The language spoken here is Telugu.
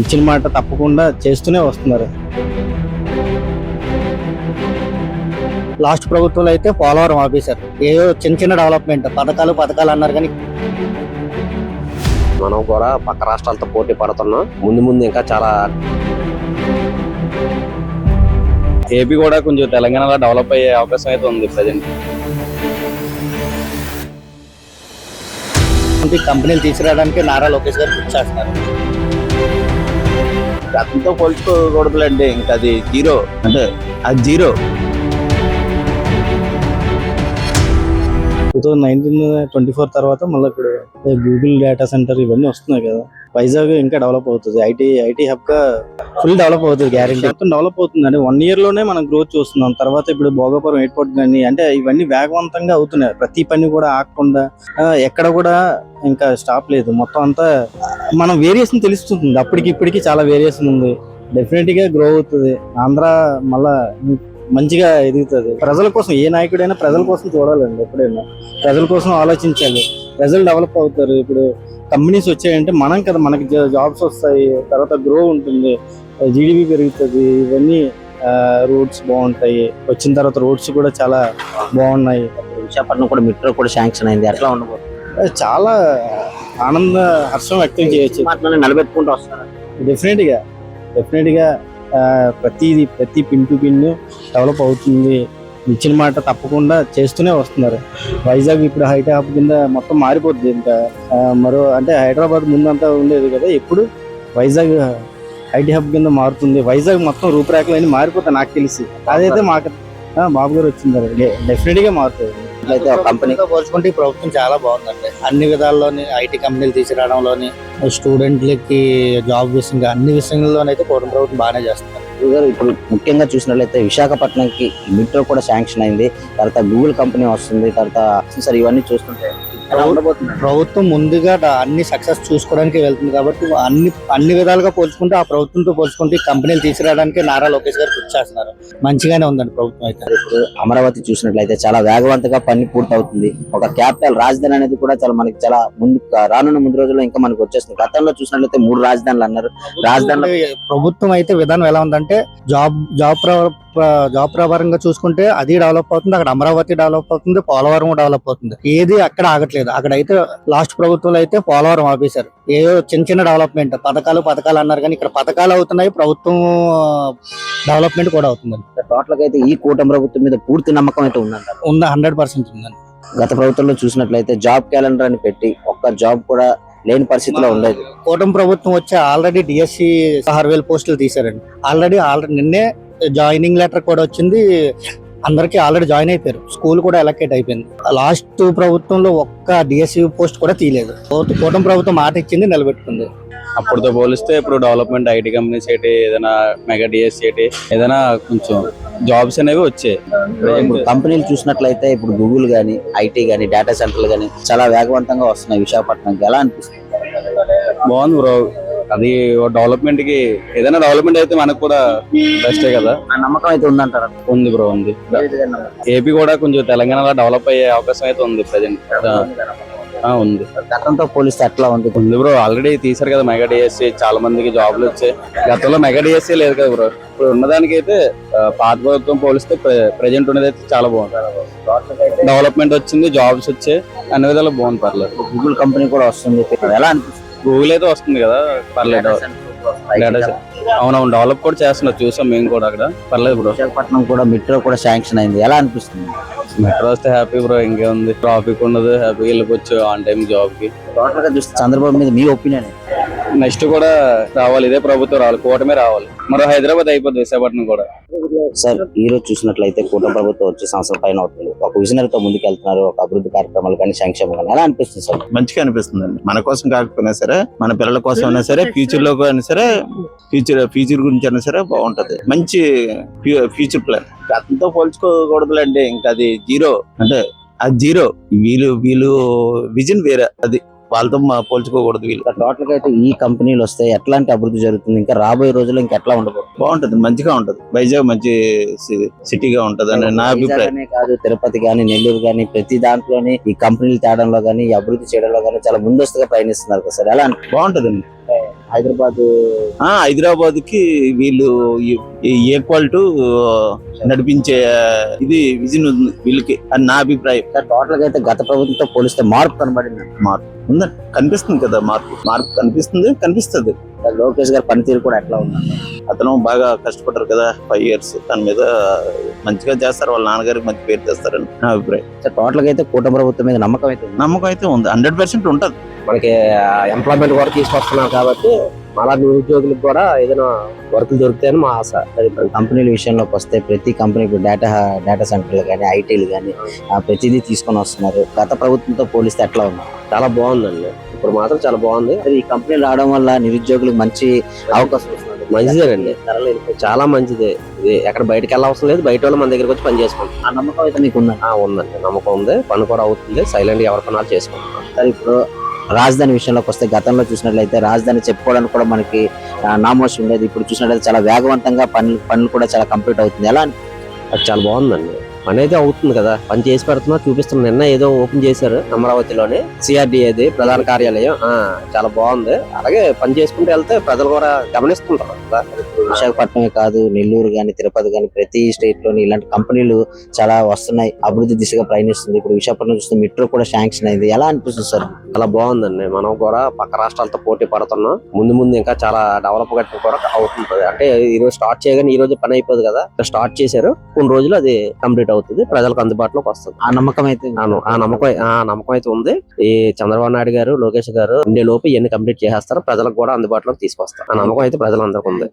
ఇచ్చిన మాట తప్పకుండా చేస్తూనే వస్తున్నారు. లాస్ట్ ప్రభుత్వంలో అయితే పోలవరం ఆఫీసర్ ఏదో చిన్న చిన్న డెవలప్మెంట్ పథకాలు పథకాలు అన్నారు కానీ మనం కూడా పక్క రాష్ట్రాలతో పోటీ పడుతున్నాం. ముందు ముందు ఇంకా చాలా ఏపీ కూడా కొంచెం తెలంగాణలో డెవలప్ అయ్యే అవకాశం అయితే ఉంది ప్రజెంట్. కంపెనీలు తీసుకురావడానికి నారా లోకేష్ గారు కృషి చేస్తున్నారు. గతంతో పోల్చుకోకూడదులేండి ఇంకా అది జీరో అంటే అది zero two thousand nineteen twenty four తర్వాత మళ్ళీ ఇప్పుడు గూగుల్ డేటా సెంటర్ ఇవన్నీ వస్తున్నాయి కదా. వైజాగ్ ఇంకా డెవలప్ అవుతుంది. ఐటీ ఐటీ హబ్గా ఫుల్ డెవలప్ అవుతుంది గ్యారెంటీ మొత్తం డెవలప్ అవుతుంది అంటే వన్ ఇయర్లోనే మనం గ్రోత్ చూస్తున్నాం. తర్వాత ఇప్పుడు భోగాపురం ఎయిర్పోర్ట్ కానీ అంటే ఇవన్నీ వేగవంతంగా అవుతున్నాయి. ప్రతి పని కూడా ఆగకుండా ఎక్కడ కూడా ఇంకా స్టాప్ లేదు. మొత్తం అంతా మనం వేరియేషన్ తెలుస్తుంది అప్పటికి ఇప్పటికి చాలా వేరియేషన్ ఉంది. డెఫినెట్గా గ్రో అవుతుంది. ఆంధ్ర మళ్ళా మంచిగా ఎదుగుతుంది. ప్రజల కోసం ఏ నాయకుడైనా ప్రజల కోసం చూడాలండి ఎప్పుడైనా. ప్రజల కోసం ఆలోచించాలి. ప్రజలు డెవలప్ అవుతారు. ఇప్పుడు కంపెనీస్ వచ్చాయంటే మనం కదా మనకి జాబ్స్ వస్తాయి. తర్వాత గ్రో ఉంటుంది. జీడిపి పెరుగుతుంది. ఇవన్నీ రోడ్స్ బాగుంటాయి. వచ్చిన తర్వాత రోడ్స్ కూడా చాలా బాగున్నాయి. విశాఖపట్నం కూడా మెట్రో కూడా శాంక్షన్ అయింది. ఎట్లా ఉండబోతుంది చాలా ఆనంద హర్షం వ్యక్తం చేయొచ్చు. నిలబెట్టుకుంటూ వస్తారు. డెఫినెట్గా డెఫినెట్గా ఆ, ప్రతిది ప్రతి పిన్ టు పిన్ డెవలప్ అవుతుంది. ఇచ్చిన మాట తప్పకుండా చేస్తూనే వస్తున్నారు. వైజాగ్ ఇప్పుడు హైట్ హబ్ కింద మొత్తం మారిపోద్ది ఇంకా. మరో అంటే హైదరాబాద్ ముందంతా ఉండేది కదా ఇప్పుడు వైజాగ్ ఐటీ హబ్ కింద మారుతుంది. వైజాగ్ మొత్తం రూపురేఖలు అన్ని మారిపోతాయి నాకు తెలిసి. అదైతే మాకు బాబు గారు వచ్చింది. డెఫినెట్గా మారుతుంది. అయితే కంపెనీ పోల్చుకుంటే ఈ ప్రభుత్వం చాలా బాగుందండి. అన్ని విధాల్లోని ఐటీ కంపెనీలు తీసుకురావడంలోని స్టూడెంట్లకి జాబ్ విషయంగా అన్ని విషయంలోనైతే కూటమి ప్రభుత్వం బాగానే చేస్తున్నారు గారు ఇప్పుడు ముఖ్యంగా చూసినట్లయితే విశాఖపట్నంకి మెట్రో కూడా శాంక్షన్ అయింది. తర్వాత గూగుల్ కంపెనీ వస్తుంది. తర్వాత సార్ ఇవన్నీ చూస్తుంటే ప్రభుత్వం ముందుగా అన్ని సక్సెస్ చూసుకోవడానికి వెళ్తుంది కాబట్టి అన్ని అన్ని విధాలుగా పోల్చుకుంటే ఆ ప్రభుత్వంతో పోల్చుకుంటే ఈ కంపెనీలు తీసుకురావడానికి నారా లోకేష్ గారు కృషి చేస్తున్నారు. మంచిగానే ఉందండి ప్రభుత్వం అయితే. ఇప్పుడు అమరావతి చూసినట్లయితే చాలా వేగవంతంగా పని పూర్తవుతుంది. ఒక క్యాపిటల్ రాజధాని అనేది కూడా చాలా మనకి చాలా ముందు రానున్న ముందు రోజుల్లో ఇంకా మనకి వచ్చేస్తుంది. గతంలో చూసినట్లయితే మూడు రాజధానులు అన్నారు. రాజధానిలో ప్రభుత్వం అయితే విధానం ఎలా ఉందంటే జాబ్ జాబ్ జాబ్ ప్రకారంగా చూసుకుంటే అది డెవలప్ అవుతుంది అక్కడ అమరావతి డెవలప్ అవుతుంది పోలవరం డెవలప్ అవుతుంది. ఏది అక్కడ ఆగట్లేదు. అక్కడ అయితే లాస్ట్ ప్రభుత్వంలో అయితే పోలవరం ఆఫీసర్ ఏదో చిన్న చిన్న డెవలప్మెంట్ పథకాలు పథకాలు అన్నారు కానీ ఇక్కడ పథకాలు అవుతున్నాయి ప్రభుత్వం డెవలప్మెంట్ కూడా అవుతుంది టోటల్గా అయితే ఈ కూటమి ప్రభుత్వం మీద పూర్తి నమ్మకం అయితే ఉందంటారు ఉంది హండ్రెడ్ పర్సెంట్ ఉందండి. గత ప్రభుత్వంలో చూసినట్లయితే జాబ్ క్యాలెండర్ అని పెట్టి ఒక్క జాబ్ కూడా లేని పరిస్థితిలో ఉండేది. కూటమి ప్రభుత్వం వచ్చి ఆల్రెడీ డిఎస్సి వేల పోస్టులు తీశారండి. ఆల్రెడీ ఆల్రెడీ నిన్నే జాయినింగ్ లెటర్ కూడా వచ్చింది. అందరికీ ఆల్రెడీ జాయిన్ అయిపోయారు. స్కూల్ కూడా ఎలకేట్ అయిపోయింది. లాస్ట్ ప్రభుత్వంలో ఒక్క డిఎస్సి పోస్ట్ కూడా తీయలేదు. కూటమి ప్రభుత్వం మాట ఇచ్చింది నిలబెట్టుకుంది. అప్పుడుతో పోలిస్తే ఇప్పుడు డెవలప్మెంట్ ఐటీ కంపెనీస్ ఏంటి ఏదైనా మెగా డిఎస్ ఏంటి ఏదైనా కొంచెం జాబ్స్ అనేవి వచ్చాయి. ఇప్పుడు కంపెనీలు చూసినట్లయితే ఇప్పుడు గూగుల్ గానీ ఐటీ గానీ డేటా సెంటర్లు గానీ చాలా వేగవంతంగా వస్తున్నాయి విశాఖపట్నంకి. ఎలా అనిపిస్తుంది? బాగుంది బ్రో. అది డెవలప్మెంట్కి ఏదైనా డెవలప్మెంట్ అయితే మనకు కూడా బెస్టే కదా. నమ్మకం అయితే ఉందంటారు? ఉంది బ్రో ఉంది. ఏపీ కూడా కొంచెం తెలంగాణలో డెవలప్ అయ్యే అవకాశం అయితే ఉంది ప్రజెంట్ ఉంది గతంతో పోలిస్తే ఎట్లా ఉంది? ఉంది బ్రో ఆల్రెడీ తీసారు కదా మెగా డిఎస్సి చాలా మందికి జాబ్లు వచ్చాయి. గతంలో మెగా డిఎస్సి లేదు కదా బ్రో ఇప్పుడు ఉన్నదానికి అయితే పాత ప్రభుత్వం పోలిస్తే ప్రెజెంట్ ఉన్నది అయితే చాలా బాగుంది. డెవలప్మెంట్ వచ్చింది జాబ్స్ వచ్చాయి అన్ని విధాలు బాగుంది పర్లేదు. గూగుల్ కంపెనీ కూడా వస్తుంది. ఎలా అనిపిస్తుంది? గూగుల్ అయితే వస్తుంది కదా పర్లేదు. అవునవును డెవలప్ కూడా చేస్తున్నారు చూసాం మేము కూడా అక్కడ. పర్లేదు బ్రో విశాఖపట్నం కూడా మెట్రో కూడా శాంక్షన్ అయింది. ఎలా అనిపిస్తుంది? మెట్రో వస్తే హ్యాపీ బ్రో ఇంకేముంది ట్రాఫిక్ ఉండదు హ్యాపీగా వెళ్ళిపోవచ్చు ఆన్ టైం జాబ్కి. టోటల్గా చూస్తే చంద్రబాబు మీద మీ ఒపీనియన్ నెక్స్ట్ కూడా రావాలి ఇదే ప్రభుత్వం రావాలి కూటమే రావాలి. మరో హైదరాబాద్ అయిపోద్ది విశాఖపట్నం కూడా. సార్ ఈ రోజు చూసినట్లయితే కూటమి ప్రభుత్వం వచ్చే సంవత్సరం పైన అవుతుంది. ఒక విజనరీ తో ముందుకెళ్తున్నారు ఒక అభివృద్ధి కార్యక్రమాలు కానీ సంక్షేమం కానీ ఎలా అనిపిస్తుంది సార్? మంచిగా అనిపిస్తుందండి. మన కోసం కాకపోయినా సరే మన పిల్లల కోసం అయినా సరే ఫ్యూచర్లో అయినా సరే ఫ్యూచర్ ఫ్యూచర్ గురించి అయినా సరే బాగుంటది. మంచి ఫ్యూచర్ ప్లాన్ గతంతో పోల్చుకోకూడదులేండి. ఇంకా అది జీరో. అంటే అది జీరో. వీళ్ళు వీళ్ళు విజన్ వేరే. అది వాళ్ళతో మా పోల్చుకోకూడదు వీళ్ళు. టోటల్గా అయితే ఈ కంపెనీలు వస్తే ఎట్లాంటి అభివృద్ధి జరుగుతుంది? ఇంకా రాబోయే రోజుల్లో ఇంకా ఎట్లా ఉండబోతుంది? బాగుంటది మంచిగా ఉంటది. వైజాగ్ మంచి సిటీగా ఉంటది అని నా అభిప్రాయం. కాదు తిరుపతి గాని నెల్లూరు గాని ప్రతి దాంట్లోని ఈ కంపెనీలు తేడంలో గాని ఈ అభివృద్ధి చేయడంలో గాని చాలా ముందస్తుగా ప్రయాణిస్తున్నారు కదా సార్. ఎలా? బాగుంటదండి. హైదరాబాద్ ఆ హైదరాబాద్కి వీళ్ళు ఈక్వల్ టు నడిపించే ఇది విజన్ ఉంది వీళ్ళకి అని నా అభిప్రాయం. టోటల్గా అయితే గత ప్రభుత్వంతో పోలిస్తే మార్పు కనబడింది మార్పు. ఉందండి కనిపిస్తుంది కదా మార్పు. మార్పు కనిపిస్తుంది కనిపిస్తుంది. లోకేష్ గారి పనితీరు కూడా ఎట్లా ఉంది అతను బాగా కష్టపడ్డారు కదా ఫైవ్ ఇయర్స్ దాని మీద మంచిగా చేస్తారు వాళ్ళ నాన్నగారికి మంచి పేరు తెస్తారని నా అభిప్రాయం. టోటల్గా అయితే కూటమి ప్రభుత్వం మీద నమ్మకం అయితే నమ్మకం అయితే ఉంది హండ్రెడ్ పర్సెంట్ ఉంటది. మనకి ఎంప్లాయ్మెంట్ కూడా తీసుకొస్తున్నారు కాబట్టి మళ్ళా నిరుద్యోగులకు కూడా ఏదైనా వర్కులు దొరుకుతాయని మా ఆశ. కంపెనీల విషయంలోకి వస్తే ప్రతి కంపెనీ ఇప్పుడు డేటా డేటా సెంటర్లు కానీ ఐటీలు కానీ ప్రతిదీ తీసుకొని వస్తున్నారు. గత ప్రభుత్వంతో పోలిస్తే ఎట్లా ఉన్నారు చాలా బాగుందండి. ఇప్పుడు మాత్రం చాలా బాగుంది. ఈ కంపెనీలు రావడం వల్ల నిరుద్యోగులకు మంచి అవకాశం మంచిదేనండి. చాలా మంచిదే. ఇది ఎక్కడ బయటకు వెళ్ళవసరం లేదు. బయట వాళ్ళు మన దగ్గరికి వచ్చి పని చేసుకుంటాం ఆ నమ్మకం అయితే మీకు ఉందండి ఉందండి. నమ్మకం ఉంది. పని కూడా అవుతుంది. సైలెంట్ ఎవరి పనాలు చేసుకుంటాం సరే ఇప్పుడు రాజధాని విషయంలోకి వస్తే గతంలో చూసినట్లయితే రాజధాని చెప్పుకోవడానికి కూడా మనకి ఆ, నామోషి ఉండేది. ఇప్పుడు చూసినట్లయితే చాలా వేగవంతంగా పనులు పనులు కూడా చాలా కంప్లీట్ అవుతుంది. ఎలా అది చాలా బాగుందండి. పని అయితే అవుతుంది కదా. పని చేసి పెడుతున్నా చూపిస్తున్నా. నిన్న ఏదో ఓపెన్ చేశారు అమరావతిలోనే సిఆర్డిఏది ప్రధాన కార్యాలయం. ఆ చాలా బాగుంది. అలాగే పని చేసుకుంటూ వెళ్తే ప్రజలు కూడా గమనిస్తుంటారు కదా. విశాఖపట్నమే కాదు నెల్లూరు కానీ తిరుపతి కానీ ప్రతి స్టేట్లోని ఇలాంటి కంపెనీలు చాలా వస్తున్నాయి. అభివృద్ధి దిశగా ప్రయాణిస్తుంది. ఇప్పుడు విశాఖపట్నం చూస్తే మెట్రో కూడా శాంక్షన్ అయింది. ఎలా అనిపిస్తుంది సార్? చాలా బాగుందండి. మనం కూడా పక్క రాష్ట్రాలతో పోటీ పడుతున్నాం. ముందు ముందు ఇంకా చాలా డెవలప్ గట్టి కూడా అవుతుంది అంటే ఈ రోజు స్టార్ట్ చేయగానే ఈ రోజు పని అయిపోదు కదా. స్టార్ట్ చేశారు. కొన్ని రోజులు అది కంప్లీట్ అవుతుంది ప్రజలకు అందుబాటులోకి వస్తుంది. ఆ నమ్మకం అయితే ఆ నమ్మకం ఆ నమ్మకం అయితే ఉంది. ఈ చంద్రబాబు నాయుడు గారు లోకేష్ గారు ఉండే లోపు ఇవన్నీ కంప్లీట్ చేసేస్తారు. ప్రజలకు కూడా అందుబాటులోకి తీసుకొస్తారు. ఆ నమ్మకం అయితే ప్రజలందరికీ ఉంది.